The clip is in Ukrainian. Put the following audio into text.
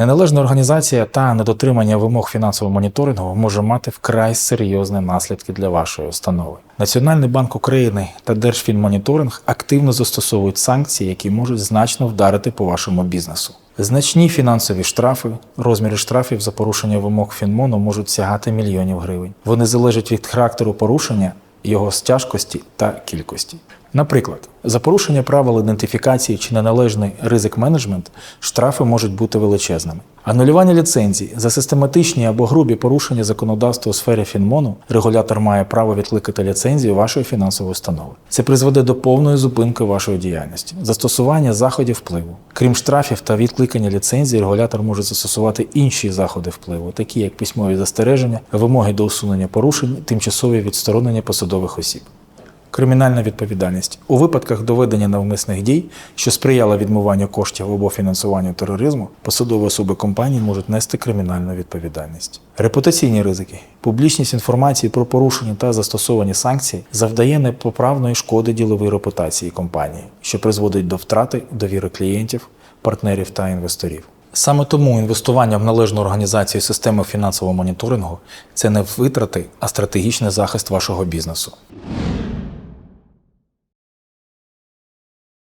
Неналежна організація та недотримання вимог фінансового моніторингу може мати вкрай серйозні наслідки для вашої установи. Національний банк України та Держфінмоніторинг активно застосовують санкції, які можуть значно вдарити по вашому бізнесу. Значні фінансові штрафи, розміри штрафів за порушення вимог Фінмону можуть сягати мільйонів гривень. Вони залежать від характеру порушення, його тяжкості та кількості. Наприклад, за порушення правил ідентифікації чи неналежний ризик менеджмент штрафи можуть бути величезними. Анулювання ліцензій за систематичні або грубі порушення законодавства у сфері Фінмону регулятор має право відкликати ліцензію вашої фінансової установи. Це призведе до повної зупинки вашої діяльності, застосування заходів впливу. Крім штрафів та відкликання ліцензії, регулятор може застосувати інші заходи впливу, такі як письмові застереження, вимоги до усунення порушень, тимчасові відсторонення посадових осіб. Кримінальна відповідальність у випадках доведення навмисних дій, що сприяло відмиванню коштів або фінансуванню тероризму, посадові особи компанії можуть нести кримінальну відповідальність. Репутаційні ризики, публічність інформації про порушення та застосовані санкції завдає непоправної шкоди діловій репутації компанії, що призводить до втрати довіри клієнтів, партнерів та інвесторів. Саме тому інвестування в належну організацію системи фінансового моніторингу це не витрати, а стратегічний захист вашого бізнесу.